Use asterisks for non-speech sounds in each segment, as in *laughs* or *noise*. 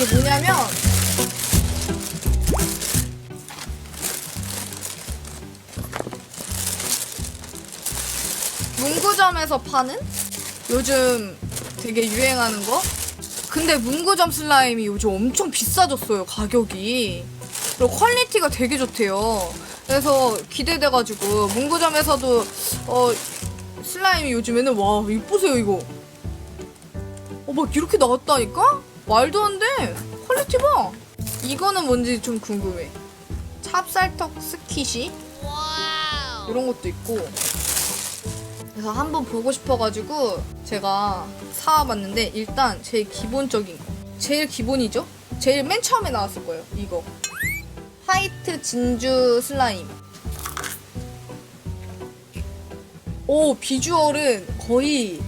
이게 뭐냐면 문구점에서 파는 요즘 되게 유행하는 거. 근데 문구점 슬라임이 요즘 엄청 비싸졌어요 가격이. 그리고 퀄리티가 되게 좋대요. 그래서 기대돼가지고 문구점에서도 어 슬라임이 요즘에는 와 이쁘세요 이거. 어 막 이렇게 나왔다니까? 말도 안 돼. 퀄리티 봐. 이거는 뭔지 좀 궁금해. 찹쌀떡 스키시 이런 것도 있고. 그래서 한번 보고 싶어가지고 제가 사와봤는데 일단 제일 기본적인 거 제일 기본이죠? 제일 맨 처음에 나왔을 거예요 이거 화이트 진주 슬라임 오 비주얼은 거의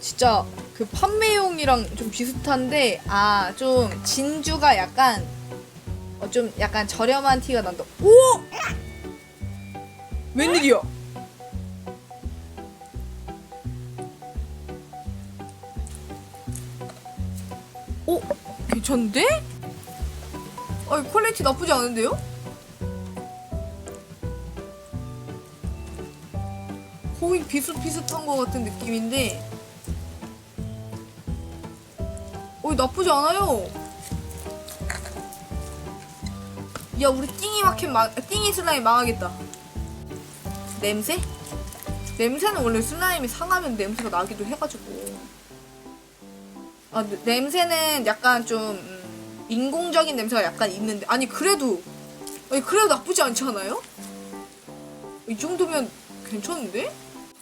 진짜 그 판매용이랑 좀 비슷한데 아 좀 진주가 약간 어, 좀 약간 저렴한 티가 난다 오! 웬일이야 어? 괜찮은데? 아, 퀄리티 나쁘지 않은데요? 거의 비슷비슷한 것 같은 느낌인데 나쁘지 않아요. 야, 우리 띵이 마켓 망, 띵이 슬라임 망하겠다. 냄새? 냄새는 원래 슬라임이 상하면 냄새가 나기도 해가지고. 아, 네- 냄새는 약간 좀 음, 인공적인 냄새가 약간 있는데 아니 그래도 아니 그래도 나쁘지 않지 않아요? 이 정도면 괜찮은데?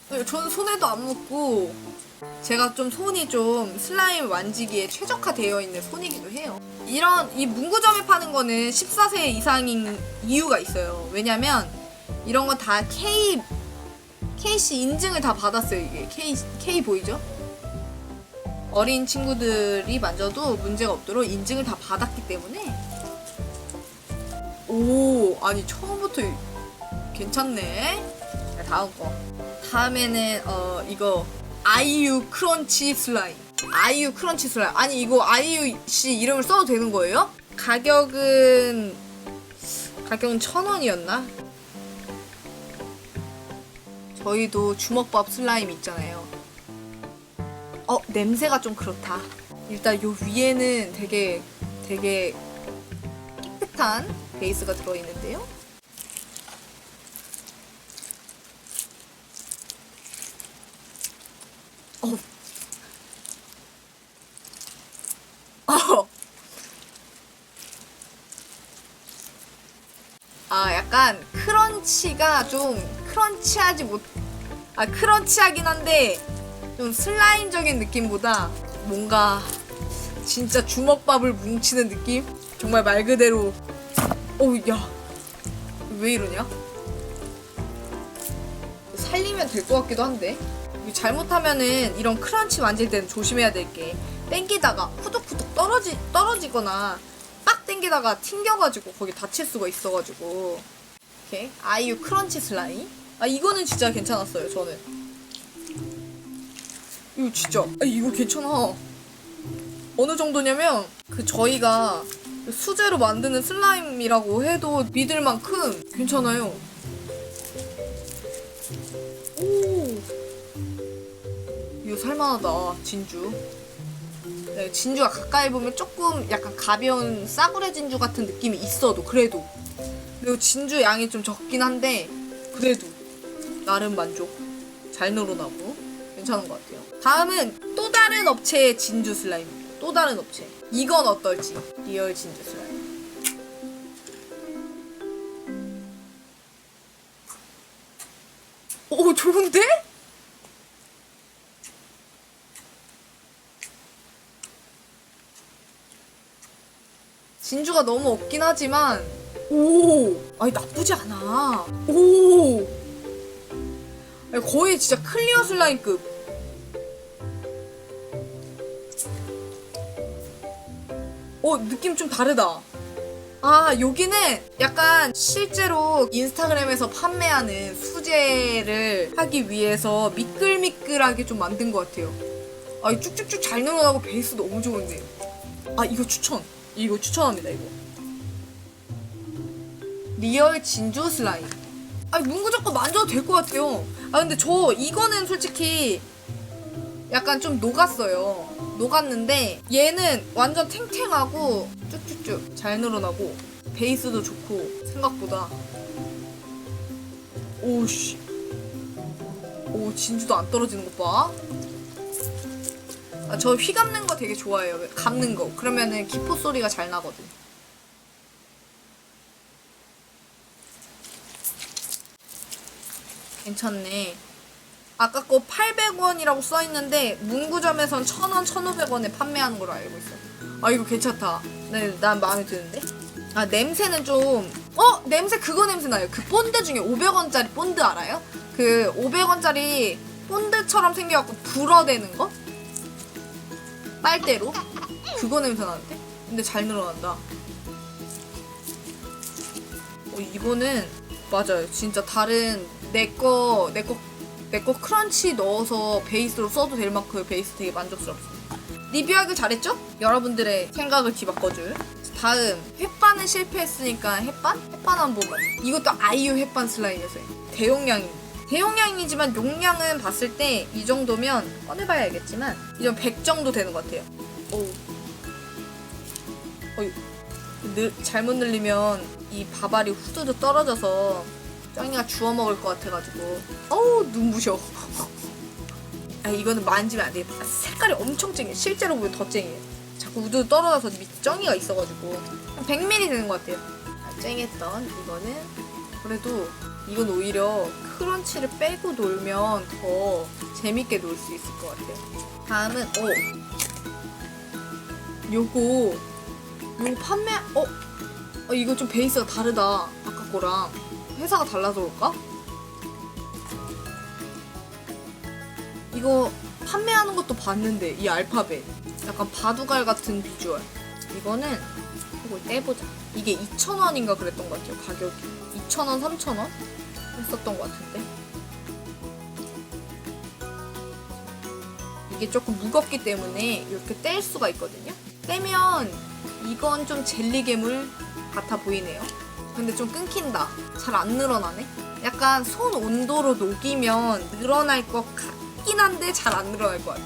저는 손에도 안 묻고 제가 좀 손이 좀 슬라임 만지기에 최적화되어 있는 손이기도 해요. 이런 이 문구점에 파는 거는 14세 이상인 이유가 있어요. 왜냐면 이런 거다 K KC 인증을 다 받았어요. 이게 K K 보이죠? 어린 친구들이 만져도 문제가 없도록 인증을 다 받았기 때문에 오 아니 처음부터 괜찮네 자, 다음 거 다음에는 어 이거 아이유 크런치 슬라임 아이유 크런치 슬라임 아니 이거 아이유 씨 이름을 써도 되는 거예요? 가격은 가격은 천 원이었나? 저희도 주먹밥 슬라임 있잖아요 어 냄새가 좀 그렇다. 일단 요 위에는 되게 되게 깨끗한 베이스가 들어 있는데요. 어. 어. 아 약간 크런치가 좀 크런치하지 못. 아 크런치하긴 한데 좀 슬라임적인 느낌보다 뭔가 진짜 주먹밥을 뭉치는 느낌? 정말 말 그대로 어우 야 왜 이러냐? 살리면 될 것 같기도 한데 잘못하면은 이런 크런치 만질 때는 조심해야 될 게 땡기다가 후둑후둑 떨어지, 떨어지거나 빡 땡기다가 튕겨가지고 거기 다칠 수가 있어가지고. 이렇게 아이유 크런치 슬라임. 아 이거는 진짜 괜찮았어요 저는. 이거 진짜 아, 이거 괜찮아. 어느 정도냐면 그 저희가 수제로 만드는 슬라임이라고 해도 믿을 만큼 괜찮아요 살만하다 진주 네, 진주가 가까이 보면 조금 약간 가벼운 싸구려 진주 같은 느낌이 있어도 그래도 그리고 진주 양이 좀 적긴 한데 그래도 나름 만족 잘 늘어나고 괜찮은 것 같아요. 다음은 또 다른 업체의 진주 슬라임입니다. 또 다른 업체. 이건 어떨지. 리얼 진주 슬라임. 오, 좋은데? 진주가 너무 없긴 하지만, 오! 아니, 나쁘지 않아. 오! 아니, 거의 진짜 클리어 슬라임급. 어, 느낌 좀 다르다. 아, 여기는 약간 실제로 인스타그램에서 판매하는 수제를 하기 위해서 미끌미끌하게 좀 만든 것 같아요. 아, 이 쭉쭉쭉 잘 늘어나고 베이스 너무 좋은데. 아 이거 추천 이거 추천합니다 이거. 리얼 진주 슬라임. 아니 문구 거 만져도 될 것 같아요. 아 근데 저 이거는 솔직히 약간 좀 녹았어요. 녹았는데 얘는 완전 탱탱하고 쭉쭉쭉 잘 늘어나고 베이스도 좋고 생각보다. 오씨. 오 진주도 안 떨어지는 것 봐. 아, 저 휘 감는 거 되게 좋아해요. 감는 거. 그러면은 기포 소리가 잘 나거든. 괜찮네. 아까 거 800원이라고 써 있는데 문구점에선 1000원, 1,500원에 판매하는 걸로 알고 있어. 아 이거 괜찮다. 네, 난 마음에 드는데. 아 냄새는 좀 어? 냄새 그거 냄새 나요. 그 본드 중에 500원짜리 본드 알아요? 그 500원짜리 본드처럼 생겨갖고 불어대는 거? 빨대로? 그거 냄새 나는데? 근데 잘 늘어난다. 어, 이거는 맞아요. 진짜 다른 내거 내거 내거 크런치 넣어서 베이스로 써도 될 만큼 베이스 되게 만족스럽습니다. 리뷰하기 잘했죠? 여러분들의 생각을 뒤바꿔줄. 다음 햇반은 실패했으니까 햇반? 햇반 한번 보면 이것도 아이유 햇반 슬라임이었어요. 대용량이 대용량이지만 용량은 봤을 때 이 정도면 꺼내봐야 알겠지만 이정 100 정도 되는 것 같아요. 오. 어이. 늘, 잘못 늘리면 이 밥알이 후두두 떨어져서 짱이가 주워 먹을 것 같아가지고. 어우 눈부셔. *laughs* 아 이거는 만지면 안 되겠다 색깔이 엄청 쨍해 실제로 보면 더 쨍해 자꾸 우두 떨어져서 밑에 쩡이가 있어가지고. 한 100ml 되는 것 같아요. 아, 쨍했던 이거는? 그래도 이건 오히려 크런치를 빼고 놀면 더 재밌게 놀 수 있을 것 같아요. 다음은 어 요거 요거 판매 어? 어 이거 좀 베이스가 다르다. 아까 거랑. 회사가 달라서 그럴까? 이거 판매하는 것도 봤는데 이 알파벳. 약간 바둑알 같은 비주얼. 이거는 이걸 떼보자. 이게 2,000원인가 그랬던 것 같아요 가격이 2,000원 3,000원 했었던 것 같은데. 이게 조금 무겁기 때문에 이렇게 뗄 수가 있거든요. 떼면 이건 좀 젤리 괴물 같아 보이네요. 근데 좀 끊긴다. 잘 안 늘어나네. 약간 손 온도로 녹이면 늘어날 것 같긴 한데 잘 안 늘어날 것 같아.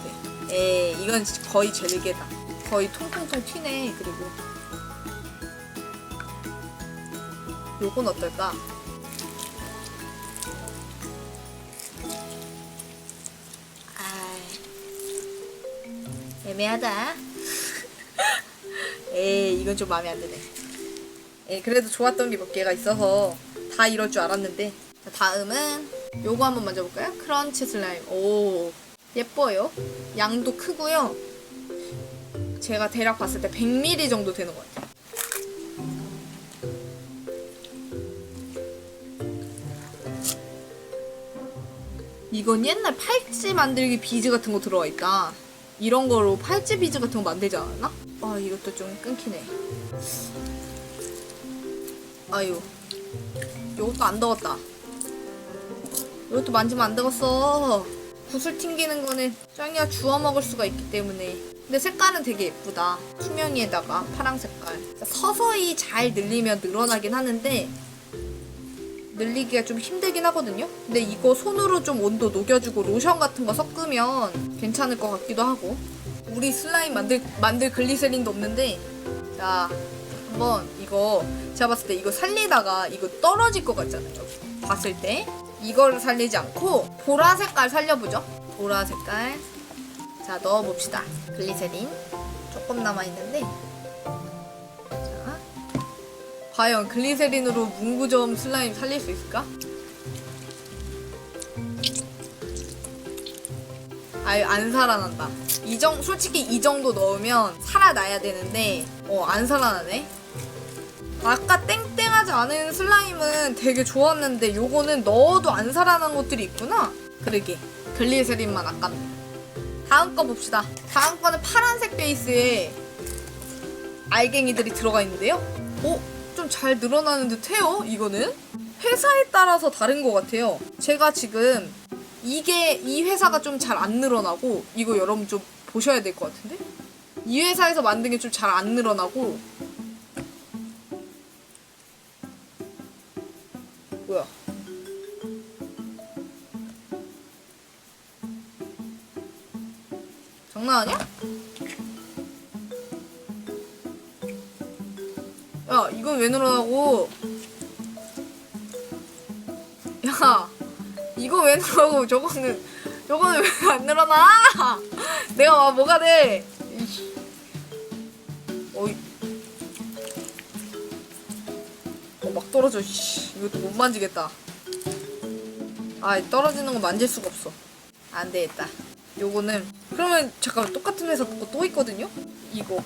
에 이건 거의 젤리게다. 거의 통통통 튀네 그리고 요건 어떨까? 아 애매하다. *laughs* 에이 이건 좀 마음에 안 드네. 에 그래도 좋았던 게 몇 개가 있어서 다 이럴 줄 알았는데. 자, 다음은 요거 한번 만져볼까요? 크런치 슬라임. 오 예뻐요. 양도 크고요. 제가 대략 봤을 때 100ml 정도 되는 것 같아요 이건 옛날 팔찌 만들기 비즈 같은 거 들어가 있다. 이런 거로 팔찌 비즈 같은 거 만들지 않았나? 아 이것도 좀 끊기네. 아유, 이것도 안 더웠다. 이것도 만지면 안 되겠어. 구슬 튕기는 거는 짱이야 주워 먹을 수가 있기 때문에. 근데 색깔은 되게 예쁘다. 투명이에다가 파랑 색깔. 서서히 잘 늘리면 늘어나긴 하는데 늘리기가 좀 힘들긴 하거든요. 근데 이거 손으로 좀 온도 녹여주고 로션 같은 거 섞으면 괜찮을 것 같기도 하고. 우리 슬라임 만들 만들 글리세린도 없는데, 자 한번 이거 제가 봤을 때 이거 살리다가 이거 떨어질 것 같잖아요. 봤을 때 이거를 살리지 않고 보라 색깔 살려보죠. 보라 색깔. 자 넣어봅시다. 글리세린 조금 남아 있는데. 자. 과연 글리세린으로 문구점 슬라임 살릴 수 있을까? 아유 안 살아난다. 이 정 솔직히 이 정도 넣으면 살아나야 되는데 어 안 살아나네. 아까 땡땡하지 않은 슬라임은 되게 좋았는데 요거는 넣어도 안 살아나는 것들이 있구나. 그러게 글리세린만 아깝네. 다음 거 봅시다. 다음 거는 파란색 베이스에 알갱이들이 들어가 있는데요. 오, 좀 잘 늘어나는 듯해요. 이거는 회사에 따라서 다른 것 같아요. 제가 지금 이게 이 회사가 좀 잘 안 늘어나고 이거 여러분 좀 보셔야 될 것 같은데 이 회사에서 만든 게 좀 잘 안 늘어나고 뭐야 장난 아니야? 이건 왜 늘어나고? 야 이거 왜 늘어나고? 저거는 저거는 왜 안 늘어나? 내가 와 뭐가 돼. 어이. 어, 막 떨어져 씨. 이것도 못 만지겠다. 아 떨어지는 거 만질 수가 없어. 안 되겠다. 요거는 그러면 잠깐만 똑같은 회사 거 또 있거든요? 이거.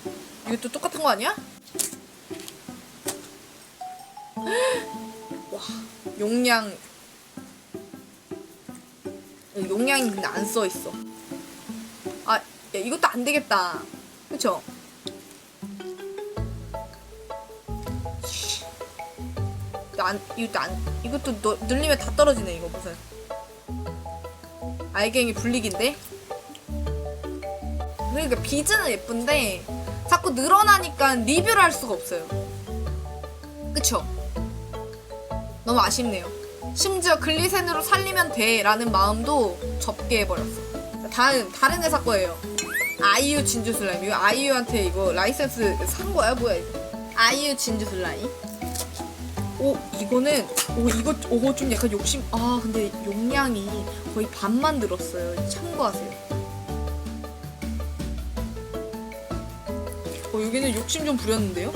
이것도 똑같은 거 아니야? 와 용량. 어, 용량이 근데 안 써 있어. 아 야, 이것도 안 되겠다. 그쵸? 안, 이것도 안 이것도 너, 늘리면 다 떨어지네 이거 무슨. 알갱이 분리기인데? 그러니까 비즈는 예쁜데 자꾸 늘어나니까 리뷰를 할 수가 없어요. 그쵸? 너무 아쉽네요. 심지어 글리센으로 살리면 돼 라는 마음도 접게 해버렸어. 다른 다른 회사 거예요. 아이유 진주 슬라임. 이거 아이유한테 이거 라이센스 산 거야 뭐야 이거? 아이유 진주 슬라임. 오 이거는 오 이거 오 좀 약간 욕심. 아 근데 용량이 거의 반만 들었어요. 참고하세요. 어 여기는 욕심 좀 부렸는데요?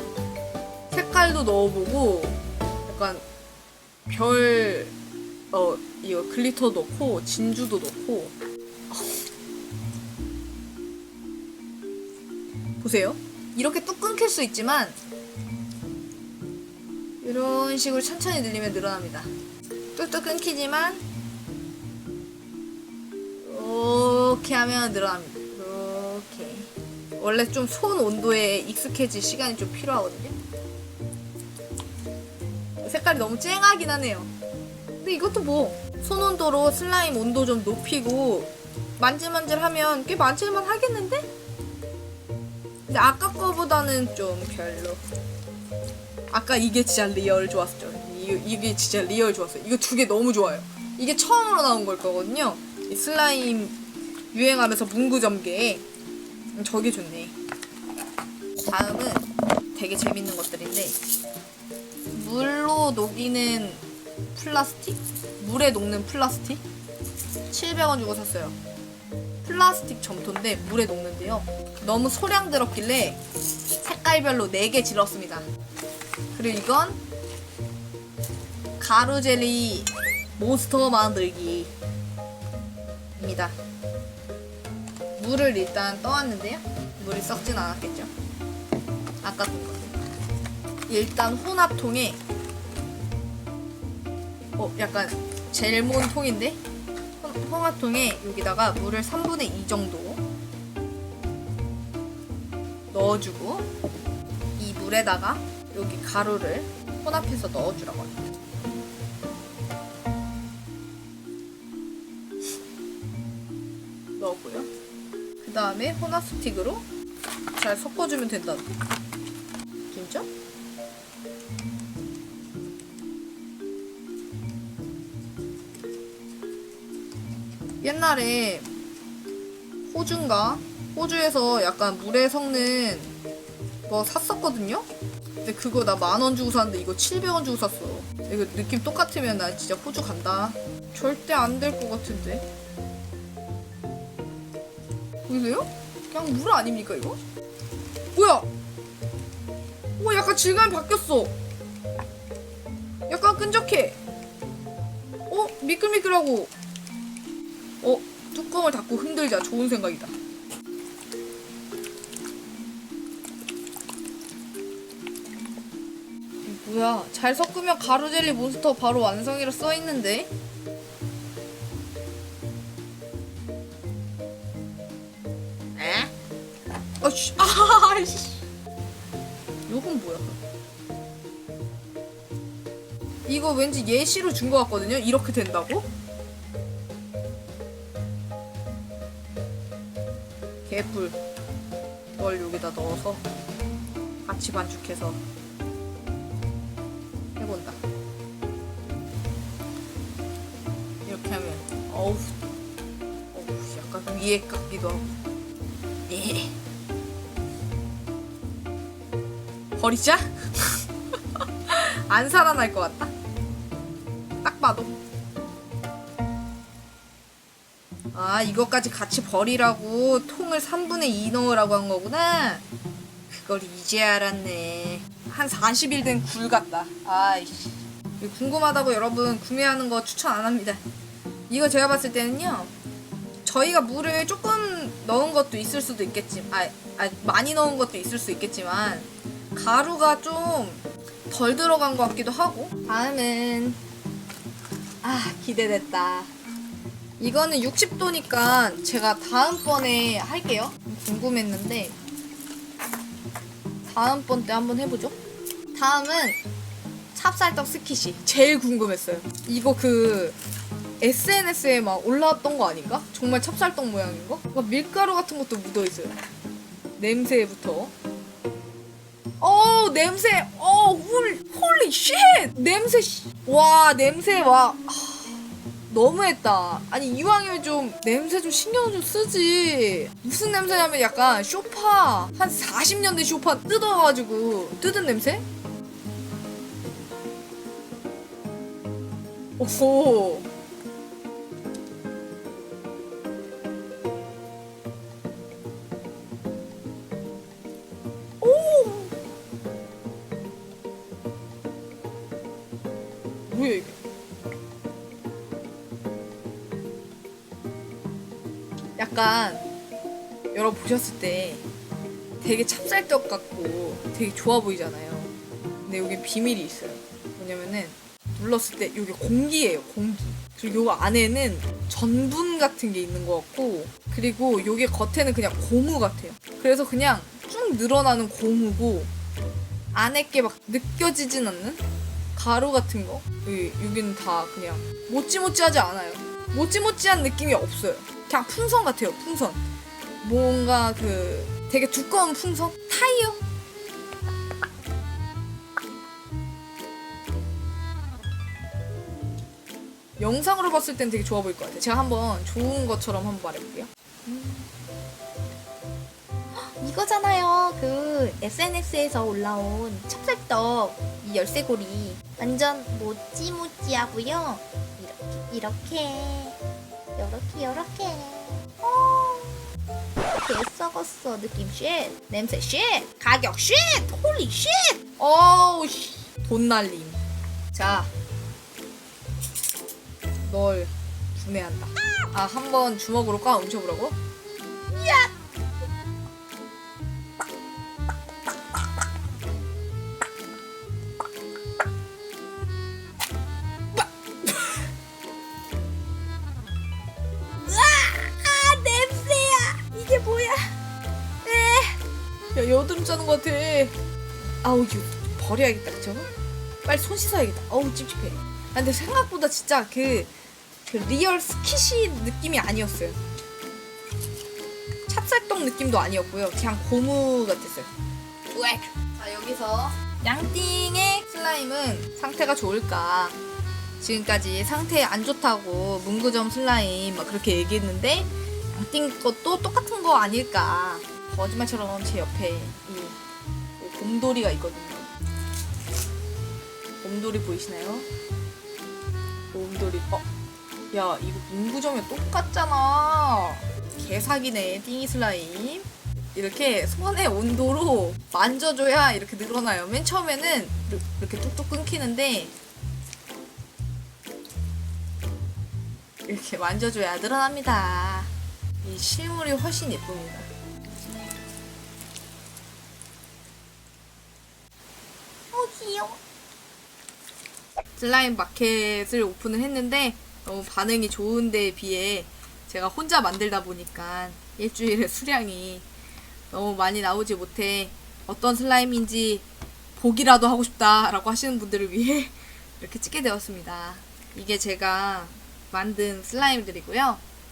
색깔도 넣어보고 약간 별, 어, 이거 글리터 넣고, 진주도 넣고. 보세요. 이렇게 뚝 끊길 수 있지만, 이런 식으로 천천히 늘리면 늘어납니다. 뚝뚝 끊기지만, 이렇게 하면 늘어납니다. 이렇게. 원래 좀 손 온도에 익숙해질 시간이 좀 필요하거든요. 색깔이 너무 쨍하긴 하네요. 근데 이것도 뭐 손온도로 슬라임 온도 좀 높이고 만질만질하면 꽤 만질만 하겠는데? 근데 아까 거보다는 좀 별로. 아까 이게 진짜 리얼 좋았죠. 이, 이게 진짜 리얼 좋았어요. 이거 두 개 너무 좋아요. 이게 처음으로 나온 걸 거거든요. 이 슬라임 유행하면서 문구점개. 음, 저게 좋네. 다음은 되게 재밌는 것들인데 물로 녹이는 플라스틱? 물에 녹는 플라스틱? 700원 주고 샀어요. 플라스틱 점토인데 물에 녹는데요. 너무 소량 들었길래 색깔별로 4개 질렀습니다. 그리고 이건 가루 젤리 몬스터 만들기 입니다. 물을 일단 떠왔는데요. 물이 썩진 않았겠죠. 아까 본 거. 일단 혼합통에 어 약간 젤몬 통인데 혼- 혼합통에 여기다가 물을 3분의 2 정도 넣어주고 이 물에다가 여기 가루를 혼합해서 넣어주라고 합니다. 넣었고요. 그 다음에 혼합 스틱으로 잘 섞어주면 된다. 진짜? 옛날에 호주인가? 호주에서 약간 물에 섞는 뭐 샀었거든요? 근데 그거 나 만 원 주고 샀는데 이거 700원 주고 샀어. 이거 느낌 똑같으면 나 진짜 호주 간다. 절대 안 될 것 같은데. 보이세요? 그냥 물 아닙니까 이거? 뭐야? 오 약간 질감이 바뀌었어. 약간 끈적해. 어 미끌미끌하고. 어 뚜껑을 닫고 흔들자. 좋은 생각이다. 이 뭐야? 잘 섞으면 가루젤리 몬스터 바로 완성이라 써 있는데. 에? 아씨, *laughs* 아씨. 요건 뭐야? 이거 왠지 예시로 준 것 같거든요. 이렇게 된다고? 개뿔. 이걸 여기다 넣어서 같이 반죽해서 해본다. 이렇게 하면 어우 어우 약간 위에 같기도 하고. 예. 버리자? *laughs* 안 살아날 것 같다? 딱 봐도 아 이것까지 같이 버리라고 통을 3분의 2 넣으라고 한 거구나. 그걸 이제 알았네. 한 40일 된 굴 같다. 아이씨. 궁금하다고 여러분 구매하는 거 추천 안 합니다. 이거 제가 봤을 때는요 저희가 물을 조금 넣은 것도 있을 수도 있겠지 아, 아 많이 넣은 것도 있을 수 있겠지만 가루가 좀 덜 들어간 것 같기도 하고. 다음은 아 기대됐다 이거는 60도니까 제가 다음번에 할게요 궁금했는데 다음번 때 한번 해보죠 다음은 찹쌀떡 스키시 제일 궁금했어요 이거 그 SNS에 막 올라왔던 거 아닌가? 정말 찹쌀떡 모양인 거? 막 밀가루 같은 것도 묻어 있어요. 냄새부터. 어 냄새. 어 홀, 홀리 쉣. 냄새. 씨. 와 냄새 와. 아, 너무했다. 아니 이왕이면 좀 냄새 좀 신경 좀 쓰지. 무슨 냄새냐면 약간 쇼파 한 40년 된 쇼파 뜯어가지고 뜯은 냄새? 오호. 뭐야 이게? 약간 여러분 보셨을 때 되게 찹쌀떡 같고 되게 좋아 보이잖아요. 근데 여기 비밀이 있어요. 뭐냐면은 눌렀을 때 여기 공기예요, 공기. 그리고 요 안에는 전분 같은 게 있는 것 같고 그리고 요게 겉에는 그냥 고무 같아요. 그래서 그냥 쭉 늘어나는 고무고 안에 게 막 느껴지진 않는 가루 같은 거. 여기, 여기는 다 그냥 모찌모찌하지 않아요. 모찌모찌한 느낌이 없어요. 그냥 풍선 같아요, 풍선. 뭔가 그 되게 두꺼운 풍선? 타이어? 영상으로 봤을 땐 되게 좋아 보일 것 같아요. 제가 한번 좋은 것처럼 한번 말해볼게요. 이거잖아요. 그 SNS에서 올라온 찹쌀떡 이 열쇠고리 완전 모찌모찌하고요. 이렇게 이렇게 이렇게. 어, 개 썩었어 느낌 쉣 냄새 쉣 가격 쉣 홀리 쉣. 어우, 씨. 돈 날림. 자, 널 분해한다. 아, 한 번 주먹으로 꽉 훔쳐보라고? 아 것 같아. 아우, 이거 버려야겠다, 그쵸? 빨리 손 씻어야겠다. 어우, 찝찝해. 아, 근데 생각보다 진짜 그, 그 리얼 스키시 느낌이 아니었어요. 찹쌀떡 느낌도 아니었고요. 그냥 고무 같았어요. 우엑! 자, 여기서 양띵의 슬라임은 상태가 좋을까? 지금까지 상태 안 좋다고 문구점 슬라임 막 그렇게 얘기했는데 양띵 것도 똑같은 거 아닐까? 거짓말처럼 제 옆에 이, 이 곰돌이가 있거든요. 곰돌이 보이시나요? 곰돌이. 어, 야 이거 문구점에 똑같잖아. 개사기네 띵이 슬라임. 이렇게 손의 온도로 만져줘야 이렇게 늘어나요. 맨 처음에는 이렇- 이렇게 뚝뚝 끊기는데 이렇게 만져줘야 늘어납니다. 이 실물이 훨씬 예쁩니다. 슬라임 마켓을 오픈을 했는데 너무 반응이 좋은 데에 비해 제가 혼자 만들다 보니까 일주일에 수량이 너무 많이 나오지 못해 어떤 슬라임인지 보기라도 하고 싶다라고 하시는 분들을 위해 *laughs* 이렇게 찍게 되었습니다. 이게 제가 만든 슬라임들이고요.